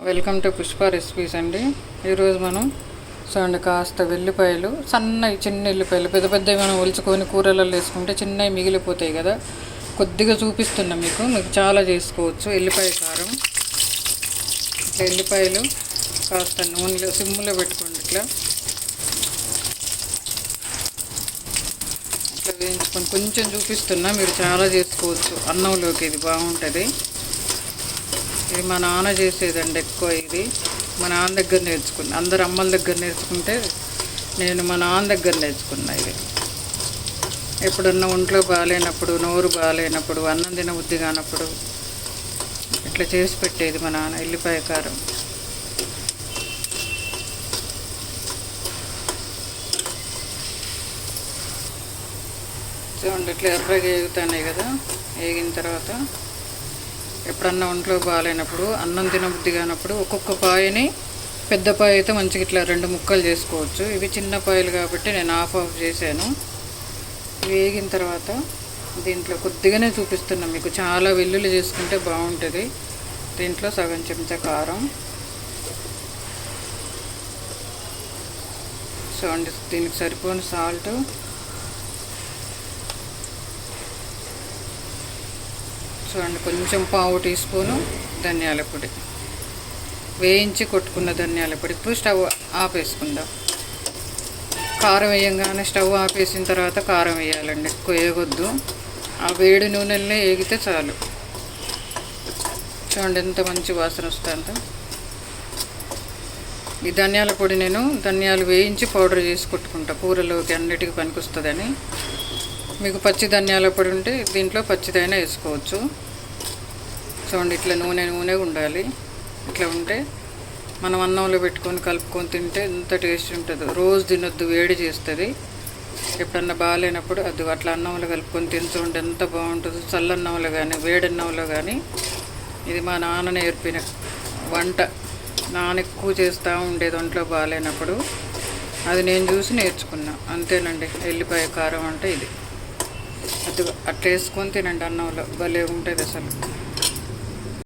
Welcome to Pushpa recipes అండి. ఈరోజు మనం చూడండి కాస్త వెల్లిపాయలు సన్నవి చిన్న ఎల్లిపాయలు పెద్ద పెద్దవి మనం ఒలుచుకొని కూరలలో వేసుకుంటే చిన్నవి మిగిలిపోతాయి కదా. కొద్దిగా చూపిస్తున్నా మీకు మీకు చాలా చేసుకోవచ్చు. ఎల్లిపాయ కారం ఇట్లా ఎల్లిపాయలు కాస్త నూనెలో సిమ్లో పెట్టుకోండి ఇట్లా. ఇట్లా వేయించుకొని కొంచెం చూపిస్తున్నా మీరు చాలా చేసుకోవచ్చు. అన్నంలోకి ఇది బాగుంటుంది. ఇది మా నాన్న చేసేదండి ఎక్కువ ఇది. మా నాన్న దగ్గర నేర్చుకున్నా. అందరు అమ్మల దగ్గర నేర్చుకుంటే నేను మా నాన్న దగ్గర నేర్చుకున్నా ఇది. ఎప్పుడన్నా ఒంట్లో బాగాలేనప్పుడు నోరు బాగాలేనప్పుడు అన్నం తినబుద్ధి కానప్పుడు ఇట్లా చేసి పెట్టేది మా నాన్న ఎల్లిపాయ కారం చూడండి ఇట్లా ఎర్రగా వేగుతున్నాయి కదా. వేగిన తర్వాత ఎప్పుడన్నా ఒంట్లో బాగాలేనప్పుడు అన్నం తినబుద్ధి కానప్పుడు ఒక్కొక్క పాయని పెద్ద పాయ అయితే మంచిగా ఇట్లా రెండు ముక్కలు చేసుకోవచ్చు. ఇవి చిన్న పాయలు కాబట్టి నేను ఆఫ్ ఆఫ్ చేశాను. వేగిన తర్వాత దీంట్లో కొద్దిగానే చూపిస్తున్నాం మీకు. చాలా వెల్లుల్లి చేసుకుంటే బాగుంటుంది. దీంట్లో సగం చెంచా కారం. చూడండి దీనికి సరిపోయిన సాల్ట్. చూడండి కొంచెం పావు టీ స్పూను ధనియాల పొడి. వేయించి కొట్టుకున్న ధనియాల పొడి. ఇప్పుడు స్టవ్ ఆపేసుకుందాం. కారం వేయంగానే స్టవ్ ఆపేసిన తర్వాత కారం వేయాలండి. ఎక్కువ వేయగొద్దు ఆ వేడి నూనెలనే వేగితే చాలు. చూడండి ఎంత మంచి వాసన వస్తుందో. ఈ ధనియాల పొడి నేను ధనియాలు వేయించి పౌడర్ చేసి కొట్టుకుంటా. కూరలోకి అన్నిటికీ పనికొస్తుందని. మీకు పచ్చి ధనియాల పొడి ఉంటే దీంట్లో పచ్చిదైనా వేసుకోవచ్చు. చూడండి ఇట్లా నూనె నూనె ఉండాలి. ఇట్లా ఉంటే మనం అన్నంలో పెట్టుకొని కలుపుకొని తింటే ఎంత టేస్ట్ ఉంటుందో. రోజు తినొద్దు వేడి చేస్తుంది. ఎప్పుడన్నా బాగాలేనప్పుడు అది అట్లా అన్నంలో కలుపుకొని తింటుంటే ఎంత బాగుంటుందో. చల్లన్నంలో కానీ వేడన్నంలో కానీ ఇది మా నాన్న నేర్పిన వంట. నాన్న ఎక్కువ చేస్తూ ఉండేది ఒంట్లో బాగాలేనప్పుడు. అది నేను చూసి నేర్చుకున్నా. అంతేనండి ఎల్లిపాయ కారం అంటే ఇది. అది అట్లా వేసుకొని తినండి అన్నంలో. భలే ఉంటుంది అసలు.